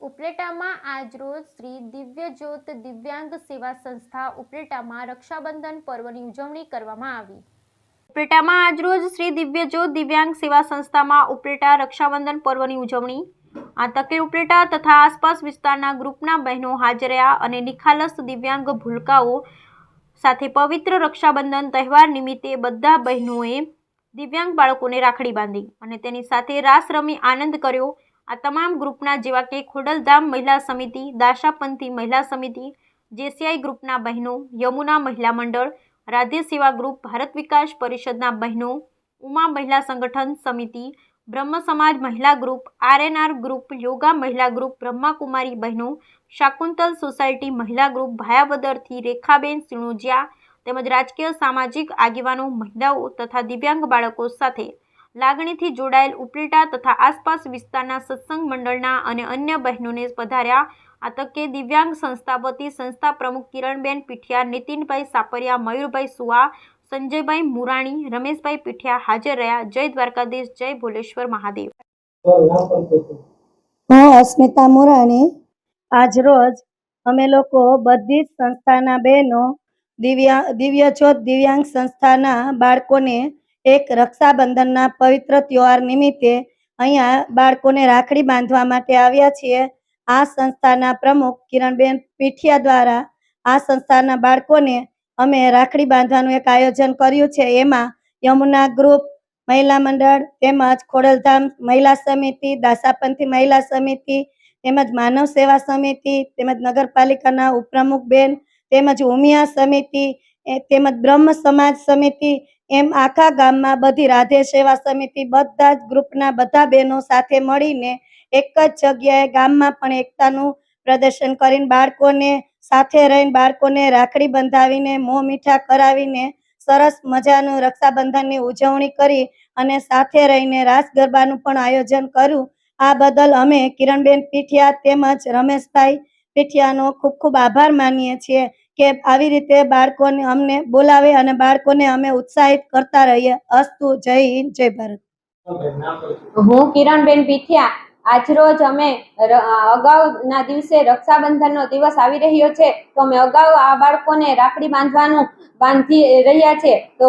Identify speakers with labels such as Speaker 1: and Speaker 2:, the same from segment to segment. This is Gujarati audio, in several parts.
Speaker 1: ઉપલેટામાં આજરોજ શ્રી દિવ્યજ્યોત દિવ્યાંગ સેવા સંસ્થા ઉપલેટામાં રક્ષાબંધન પર્વની ઉજવણી કરવામાં આવી. ઉપલેટામાં આજરોજ શ્રી દિવ્યજ્યોત દિવ્યાંગ સેવા સંસ્થામાં ઉપલેટા રક્ષાબંધન પર્વની ઉજવણી. આ તકે ઉપલેટા તથા આસપાસ વિસ્તારના ગ્રુપના બહેનો હાજર રહ્યા અને નિખાલસ દિવ્યાંગ ભૂલકાઓ સાથે પવિત્ર રક્ષાબંધન તહેવાર નિમિત્તે બધા બહેનોએ દિવ્યાંગ બાળકોને રાખડી બાંધી અને તેની સાથે રાસ રમી આનંદ કર્યો. આ તમામ ગ્રુપના જેવા કે ખોડલધામ મહિલા સમિતિ, દાશાપંથી મહિલા સમિતિ, જેસીઆઈ ગ્રુપના બહેનો, યમુના મહિલા મંડળ, રાધે સેવા ગ્રુપ, ભારત વિકાસ પરિષદના બહેનો, ઉમા મહિલા સંગઠન સમિતિ, બ્રહ્મ સમાજ મહિલા ગ્રુપ, આરએનઆર ગ્રુપ, યોગા મહિલા ગ્રુપ, બ્રહ્માકુમારી બહેનો, શાકુંતલ સોસાયટી મહિલા ગ્રુપ, ભાયાવદરથી રેખાબેન સિણોજિયા તેમજ રાજકીય સામાજિક આગેવાનો, મહિલાઓ તથા દિવ્યાંગ બાળકો સાથે લાગણીથી જોડાયેલ ઉપલેટા તથા આસપાસ વિસ્તારના સત્સંગ મંડળના અને અન્ય બહેનોને પધાર્યા. આ તકે દિવ્યાંગ સંસ્થા વતી સંસ્થા પ્રમુખ કિરણબેન પીઠિયા નીતિનભાઈ સાપરિયા મયુરભાઈ સુવા સંજયભાઈ મુરાણી રમેશભાઈ પીઠિયા હાજર રહ્યા. જય દ્વારકાધીશ જય ભોલેશ્વર મહાદેવ.
Speaker 2: હું અસ્મિતા મુરાણી. આજરોજ અમે લોકો બધી જ સંસ્થાના બહેનો દિવ્યા દિવ્યજ્યોત દિવ્યાંગ સંસ્થાના બાળકોને એક રક્ષાબંધનના પવિત્ર તહેવાર નિમિત્તે અહીંયા બાળકોને રાખડી બાંધવા માટે આવ્યા છીએ. આ સંસ્થાના પ્રમુખ કિરણબેન પીઠિયા દ્વારા આ સંસ્થાના બાળકોને અમે રાખડી બાંધવાનું એક આયોજન કર્યું છે. એમાં યમુના ગ્રુપ, મહિલા મંડળ તેમજ ખોડલધામ મહિલા સમિતિ, દાસાપંથી મહિલા સમિતિ, તેમજ માનવ સેવા સમિતિ, તેમજ નગરપાલિકાના ઉપપ્રમુખ બેન, તેમજ ઉમિયા સમિતિ તેમજ બ્રહ્મ સમાજ સમિતિ એમ આખા ગામમાં બધી રાધે સેવા સમિતિ બધા જ ગ્રુપના બધા બહેનો સાથે મળીને એક જ જગ્યાએ ગામમાં પણ એકતાનું પ્રદર્શન કરીને બાળકોને સાથે રહીને બાળકોને રાખડી બંધાવીને, મોં મીઠા કરાવીને સરસ મજાનું રક્ષાબંધનની ઉજવણી કરી અને સાથે રહીને રાસ ગરબાનું પણ આયોજન કર્યું. આ બદલ અમે કિરણબેન પીઠિયા તેમજ રમેશભાઈ પીઠિયાનો ખૂબ ખૂબ આભાર માનીએ છીએ. કે આવી રીતે બાળકોને અમને બોલાવે અને બાળકોને અમે ઉત્સાહિત કરતા રહીએ. અસ્તુ જય હિન્દ, જય ભારત.
Speaker 3: હું કિરણબેન પીઠિયા આજરોજ અમે અગાઉના દિવસે રક્ષાબંધનનો દિવસ આવી રહ્યો છે, તો અમે અગાઉ આ બાળકોને રાખડી બાંધવાનું બાંધી રહ્યા છે. તો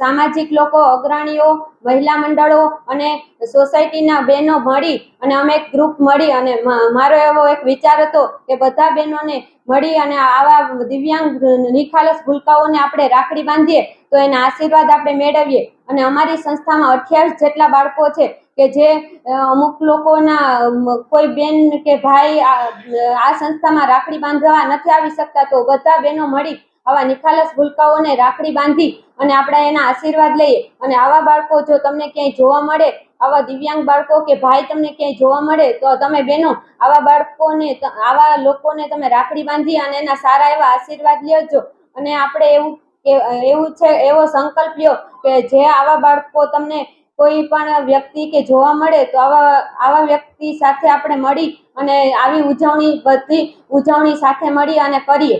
Speaker 3: સામાજિક લોકો, અગ્રણીઓ, મહિલા મંડળો અને સોસાયટીના બહેનો મળી અને અમે એક ગ્રુપ મળી અને મારો એવો એક વિચાર હતો કે બધા બહેનોને મળી અને આવા દિવ્યાંગ નિખાલસ ભૂલકાઓને આપણે રાખડી બાંધીએ, તો એના આશીર્વાદ આપણે મેળવીએ. અને અમારી સંસ્થામાં અઠ્યાવીસ જેટલા બાળકો છે કે જે અમુક લોકોના કોઈ બેન કે ભાઈ આ સંસ્થામાં રાખડી બાંધવા નથી આવી શકતા, તો બધા બહેનો મળી આવા નિખાલસ ભૂલકાઓને રાખડી બાંધી અને આપણે એના આશીર્વાદ લઈએ. અને આવા બાળકો જો તમને ક્યાંય જોવા મળે, આવા દિવ્યાંગ બાળકો કે ભાઈ તમને ક્યાંય જોવા મળે, તો તમે બહેનો આવા બાળકોને, આવા લોકોને તમે રાખડી બાંધી અને એના સારા એવા આશીર્વાદ લેજો અને આપણે એવું કે એવું છે, એવો સંકલ્પ લ્યો કે જે આવા બાળકો તમને કોઈ પણ વ્યક્તિ કે જોવા મળે તો આવા આવા વ્યક્તિ સાથે આપણે મળી અને આવી ઉજવણી બધી ઉજવણી સાથે મળી અને કરીએ.